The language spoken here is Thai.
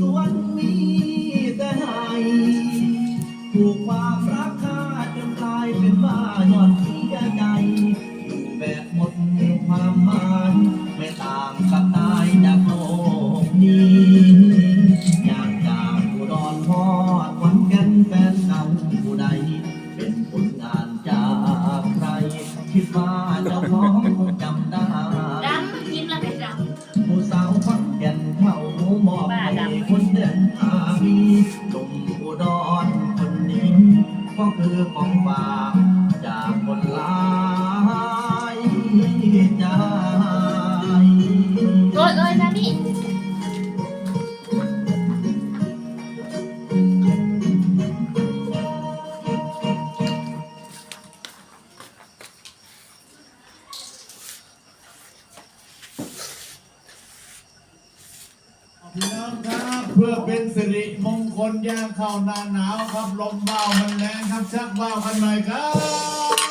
สวนมีแต่ให้ถูกความรักฆ่าจนกลายเป็นบ้าหย่อนเสียใจอยู่แบบหมดความหมายไม่ต่างกับตายจากโลกนี้อยากจากอุดรพอดขอนแก่นแฟนเก่าผู้ใด เป็นผลงานจากใคร คิดว่าเจ้าของคงจำได้ ดำยิ้มแล้วเป็นดผู้สาวขอนแก่น ก็คือของฝากจากคนหลายใจำโอ้ยโอ้ยนะนี่พี่น้องครับ เพื่อเป็นสิริมงคลย่างเข้าหน้าหนาวครับลมเบามันแรงครับชักเบากันหน่อยครับ